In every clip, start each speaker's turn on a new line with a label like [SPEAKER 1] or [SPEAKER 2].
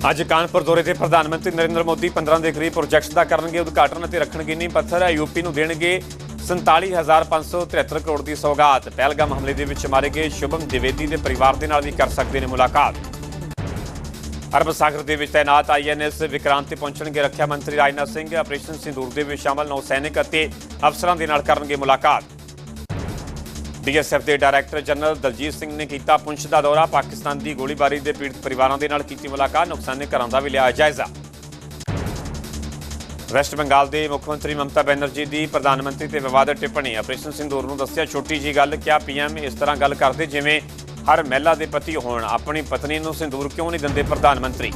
[SPEAKER 1] ਅੱਜ ਕਾਨਪੁਰ ਦੌਰੇ ਤੇ ਪ੍ਰਧਾਨ ਮੰਤਰੀ ਨਰਿੰਦਰ ਮੋਦੀ 15 ਦੇ ਕਰੀਬ ਪ੍ਰੋਜੈਕਟਸ ਦਾ ਕਰਨਗੇ, ਉਦਘਾਟਨ ਅਤੇ ਰੱਖਣਗੇ ਨੀਂਹ ਪੱਥਰ। ਯੂਪੀ ਨੂੰ ਦੇਣਗੇ 47573 ਕਰੋੜ ਦੀ ਸੌਗਾਤ। ਪਹਿਲਗਾਮ ਹਮਲੇ ਦੇ ਵਿੱਚ ਮਾਰੇ ਗਏ ਸ਼ੁਭਮ ਦਿਵੇਦੀ ਦੇ ਪਰਿਵਾਰ ਦੇ ਨਾਲ ਵੀ ਕਰ ਸਕਦੇ ਨੇ ਮੁਲਾਕਾਤ। ਅਰਬ ਸਾਗਰ ਦੇ ਵਿੱਚ ਤਾਇਨਾਤ ਆਈਐਨਐਸ ਵਿਕਰਾਂਤ ਤੇ ਪਹੁੰਚਣਗੇ ਰੱਖਿਆ ਮੰਤਰੀ ਰਾਜਨਾਥ ਸਿੰਘ। ਆਪਰੇਸ਼ਨ ਸਿੰਦੂਰ ਦੇ ਵਿੱਚ ਸ਼ਾਮਲ ਨੌ ਸੈਨਿਕ ਅਤੇ ਅਫਸਰਾਂ ਦੇ ਨਾਲ ਕਰਨਗੇ ਮੁਲਾਕਾਤ। ਬੀਐਸਐਫ ਦੇ ਡਾਇਰੈਕਟਰ ਜਨਰਲ ਦਲਜੀਤ ਸਿੰਘ ਨੇ ਕੀਤਾ ਪੁੰਛ ਦਾ ਦੌਰਾ। ਪਾਕਿਸਤਾਨ ਦੀ ਗੋਲੀਬਾਰੀ ਦੇ ਪੀੜਤ ਪਰਿਵਾਰਾਂ ਦੇ ਨਾਲ ਕੀਤੀ ਮੁਲਾਕਾਤ। ਨੁਕਸਾਨੇ ਘਰਾਂ ਦਾ ਵੀ ਲਿਆ ਜਾਇਜ਼ਾ। ਵੈਸਟ ਬੰਗਾਲ ਦੇ ਮੁੱਖ ਮੰਤਰੀ ਮਮਤਾ ਬੈਨਰਜੀ ਦੀ ਪ੍ਰਧਾਨ ਮੰਤਰੀ ਤੇ ਵਿਵਾਦਤ ਟਿੱਪਣੀ। ਆਪਰੇਸ਼ਨ ਸਿੰਦੂਰ ਨੂੰ ਦੱਸਿਆ ਛੋਟੀ ਜੀ ਗੱਲ ਕਿਹਾ ਪੀਐਮ ਇਸ ਤਰ੍ਹਾਂ ਗੱਲ ਕਰਦੇ ਜਿਵੇਂ ਹਰ ਮਹਿਲਾ ਦੇ ਪਤੀ ਹੋਣ। ਆਪਣੀ ਪਤਨੀ ਨੂੰ ਸਿੰਦੂਰ ਕਿਉਂ ਨਹੀਂ ਦਿੰਦੇ ਪ੍ਰਧਾਨ ਮੰਤਰੀ?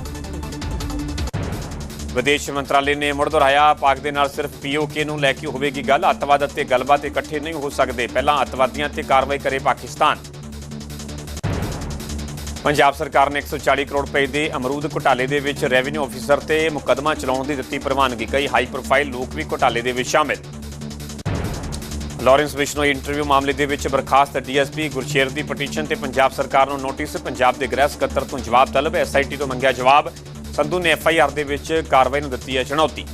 [SPEAKER 1] ਵਿਦੇਸ਼ ਮੰਤਰਾਲੇ ਨੇ ਮੁੜ ਦੁਹਰਾਇਆ, ਪਾਕ ਦੇ ਨਾਲ ਸਿਰਫ ਪੀਓਕੇ ਨੂੰ ਲੈ ਕੇ ਹੋਵੇਗੀ ਗੱਲ। ਅੱਤਵਾਦ ਅਤੇ ਗੱਲਬਾਤ ਇਕੱਠੇ ਨਹੀਂ ਹੋ ਸਕਦੇ। ਪਹਿਲਾਂ ਅੱਤਵਾਦੀਆਂ ਤੇ ਕਾਰਵਾਈ ਕਰੇ ਪਾਕਿਸਤਾਨ। ਪੰਜਾਬ ਸਰਕਾਰ ਨੇ 140 ਕਰੋੜ ਰੁਪਏ ਦੇ ਅਮਰੂਦ ਘੁਟਾਲੇ ਦੇ ਵਿੱਚ ਰੈਵਨਿਊ ਅਫੀਸਰ ਤੇ ਮੁਕੱਦਮਾ ਚਲਾਉਣ ਦੀ ਦਿੱਤੀ ਪ੍ਰਵਾਨਗੀ ਕਈ ਹਾਈ ਪ੍ਰੋਫਾਈਲ ਲੋਕ ਵੀ ਘੁਟਾਲੇ ਦੇ ਵਿੱਚ ਸ਼ਾਮਿਲ। ਲਾਰੈਂਸ ਬਿਸ਼ਨੋਈ ਇੰਟਰਵਿਊ ਮਾਮਲੇ ਦੇ ਵਿੱਚ ਬਰਖਾਸਤ ਡੀਐਸਪੀ ਗੁਰਸ਼ੇਰ ਦੀ ਪਟੀਸ਼ਨ ਤੇ ਪੰਜਾਬ ਸਰਕਾਰ ਨੂੰ ਨੋਟਿਸ। ਪੰਜਾਬ ਦੇ ਗ੍ਰਹਿ ਸਕੱਤਰ ਤੋਂ ਜਵਾਬ, ਤਲਬ ਐਸਆਈਟੀ ਤੋਂ ਮੰਗਿਆ ਜਵਾਬ। ਸੰਧੂ ਨੇ ਐਫ ਆਈ ਆਰ ਦੇ ਵਿੱਚ ਕਾਰਵਾਈ ਨੂੰ ਦਿੱਤੀ ਹੈ ਚੁਣੌਤੀ।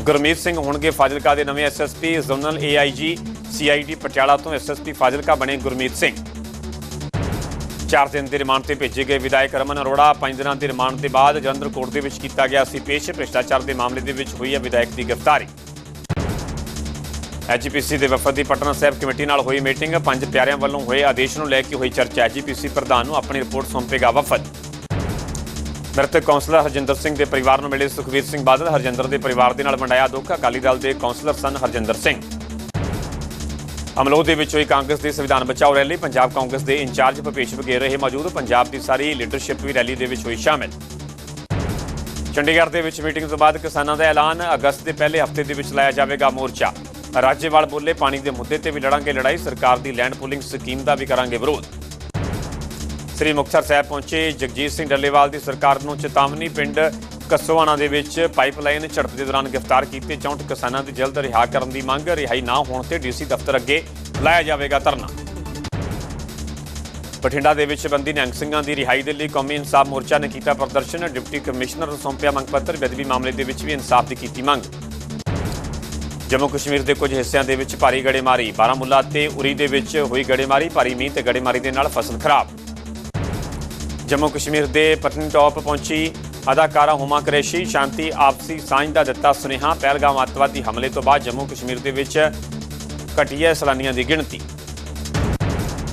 [SPEAKER 1] ਗੁਰਮੀਤ ਸਿੰਘ ਹੋਣਗੇ ਫਾਜ਼ਿਲਕਾ ਦੇ ਨਵੇਂ SSP zonal AIG CID Patiala ਤੋਂ ਐਸਐਸਪੀ ਫਾਜ਼ਿਲਕਾ ਬਣੇ ਗੁਰਮੀਤ ਸਿੰਘ। ਚਾਰ ਦਿਨ ਦੇ ਰਿਮਾਂਡ ਤੇ ਭੇਜੇ ਗਏ ਵਿਧਾਇਕ ਰਮਨ ਅਰੋੜਾ, ਪੰਜ ਦਿਨਾਂ ਦੇ ਰਿਮਾਂਡ ਦੇ ਬਾਅਦ ਜਲੰਧਰ ਕੋਰਟ ਦੇ ਵਿੱਚ ਕੀਤਾ ਗਿਆ ਸੀ ਪੇਸ਼, ਭ੍ਰਿਸ਼ਟਾਚਾਰ ਦੇ ਮਾਮਲੇ ਦੇ ਵਿੱਚ ਹੋਈ ਹੈ ਵਿਧਾਇਕ ਦੀ ਗ੍ਰਿਫਤਾਰੀ। ਐਜੀਪੀਸੀ ਦੇ ਵਫਦ ਦੀ ਪਟਨਾ ਸਾਹਿਬ ਕਮੇਟੀ ਨਾਲ ਹੋਈ ਮੀਟਿੰਗ, ਪੰਜ ਪਿਆਰਿਆਂ ਵੱਲੋਂ ਹੋਏ ਆਦੇਸ਼ ਨੂੰ ਲੈ ਕੇ ਹੋਈ ਚਰਚਾ। ਐਜੀਪੀਸੀ ਪ੍ਰਧਾਨ ਨੂੰ ਆਪਣੀ ਰਿਪੋਰਟ ਸੌਂਪੇਗਾ ਵਫਦ। ਮ੍ਰਿਤਕ ਕੌਂਸਲਰ ਹਰਜਿੰਦਰ ਸਿੰਘ ਦੇ ਪਰਿਵਾਰ ਨੂੰ ਮਿਲੇ ਸੁਖਵੀਰ ਸਿੰਘ ਬਾਦਲ। ਹਰਜਿੰਦਰ ਦੇ ਪਰਿਵਾਰ ਦੇ ਨਾਲ ਵੰਡਾਇਆ ਦੁੱਖ। ਅਕਾਲੀ ਦਲ ਦੇ ਕੌਂਸਲਰ ਸਨ ਹਰਜਿੰਦਰ ਸਿੰਘ। ਅਮਲੋਹ ਦੇ ਵਿੱਚ ਹੋਈ ਕਾਂਗਰਸ ਦੀ ਸੰਵਿਧਾਨ ਬਚਾਓ ਰੈਲੀ, ਪੰਜਾਬ ਕਾਂਗਰਸ ਦੇ ਇੰਚਾਰਜ ਭਪੇਸ਼ ਬਘੇਲ ਰਹੇ ਮੌਜੂਦ। ਪੰਜਾਬ ਦੀ ਸਾਰੀ ਲੀਡਰਸ਼ਿਪ ਵੀ ਰੈਲੀ ਦੇ ਵਿੱਚ ਹੋਈ ਸ਼ਾਮਿਲ। ਚੰਡੀਗੜ੍ਹ ਦੇ ਵਿੱਚ ਮੀਟਿੰਗ ਤੋਂ ਬਾਅਦ ਕਿਸਾਨਾਂ ਦਾ ਐਲਾਨ। ਅਗਸਤ ਦੇ ਪਹਿਲੇ ਹਫ਼ਤੇ ਦੇ ਵਿੱਚ ਲਾਇਆ ਜਾਵੇਗਾ ਮੋਰਚਾ। ਰਾਜੇਵਾਲ ਬੋਲੇ, ਪਾਣੀ ਦੇ ਮੁੱਦੇ ਤੇ ਵੀ ਲੜਾਂਗੇ ਲੜਾਈ। ਸਰਕਾਰ ਦੀ ਲੈਂਡ ਪੂਲਿੰਗ ਸਕੀਮ ਦਾ ਵੀ ਕਰਾਂਗੇ ਵਿਰੋਧ। ਸ੍ਰੀ ਮੁਕਤਸਰ ਸਾਹਿਬ ਪਹੁੰਚੇ। ਜਗਜੀਤ ਸਿੰਘ ਡੱਲੇਵਾਲ ਦੀ ਸਰਕਾਰ ਨੂੰ ਚੇਤਾਵਨੀ, ਪਿੰਡ ਕਸੋਆਣਾ ਦੇ ਵਿੱਚ ਪਾਈਪਲਾਈਨ ਝੜਪ ਦੇ ਦੌਰਾਨ ਗ੍ਰਿਫਤਾਰ ਕੀਤੇ 64 ਕਿਸਾਨਾਂ ਦੀ ਜਲਦ ਰਿਹਾ ਕਰਨ ਦੀ ਮੰਗ। ਰਿਹਾਈ ਨਾ ਹੋਣ ਤੇ ਡੀਸੀ ਦਫ਼ਤਰ ਅੱਗੇ ਲਾਇਆ ਜਾਵੇਗਾ ਧਰਨਾ। ਬਠਿੰਡਾ ਦੇ ਵਿੱਚ ਬੰਦੀ ਨਿਹੰਗ ਸਿੰਘਾਂ ਦੀ ਰਿਹਾਈ ਦੇ ਲਈ ਕੌਮੀ ਇਨਸਾਫ ਮੋਰਚਾ ਨੇ ਕੀਤਾ ਪ੍ਰਦਰਸ਼ਨ। ਡਿਪਟੀ ਕਮਿਸ਼ਨਰ ਨੂੰ ਸੌਂਪਿਆ ਮੰਗ ਪੱਤਰ ਬੇਦਬੀ ਮਾਮਲੇ ਦੇ ਵਿੱਚ ਵੀ ਇਨਸਾਫ ਦੀ ਕੀਤੀ ਮੰਗ। ਜੰਮੂ ਕਸ਼ਮੀਰ ਦੇ ਕੁਝ ਹਿੱਸਿਆਂ ਦੇ ਵਿੱਚ ਭਾਰੀ ਗੜੇਮਾਰੀ। ਬਾਰਾਮੁੱਲਾ ਤੇ ਉਰੀ ਦੇ ਵਿੱਚ ਹੋਈ ਗੜੇਮਾਰੀ। ਭਾਰੀ ਮੀਂਹ ਤੇ ਗੜੇਮਾਰੀ ਦੇ ਨਾਲ ਫਸਲ ਖਰਾਬ। ਜੰਮੂ ਕਸ਼ਮੀਰ ਦੇ ਪਤਨੀਟਾਪ ਪਹੁੰਚੀ ਅਦਾਕਾਰਾ ਹੁਮਾ ਕੁਰੈਸ਼ੀ, ਸ਼ਾਂਤੀ ਆਪਸੀ ਸਾਂਝ ਦਾ ਦਿੱਤਾ ਸੁਨੇਹਾ, ਪਹਿਲਗਾਮ ਅੱਤਵਾਦੀ ਹਮਲੇ ਤੋਂ ਬਾਅਦ ਜੰਮੂ ਕਸ਼ਮੀਰ ਦੇ ਵਿੱਚ ਘਟੀ ਹੈ ਸੈਲਾਨੀਆਂ ਦੀ ਗਿਣਤੀ।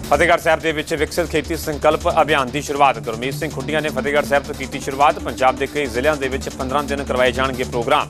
[SPEAKER 1] ਫਤਿਹਗੜ੍ਹ ਸਾਹਿਬ ਦੇ ਵਿੱਚ ਵਿਕਸਿਤ ਖੇਤੀ ਸੰਕਲਪ ਅਭਿਆਨ ਦੀ ਸ਼ੁਰੂਆਤ। ਗੁਰਮੀਤ ਸਿੰਘ ਖੁੱਡੀਆਂ ਨੇ ਫਤਿਹਗੜ੍ਹ ਸਾਹਿਬ ਤੋਂ ਕੀਤੀ ਸ਼ੁਰੂਆਤ। ਪੰਜਾਬ ਦੇ ਕਈ ਜ਼ਿਲ੍ਹਿਆਂ ਦੇ ਵਿੱਚ 15 ਦਿਨ ਕਰਵਾਏ ਜਾਣਗੇ ਪ੍ਰੋਗਰਾਮ।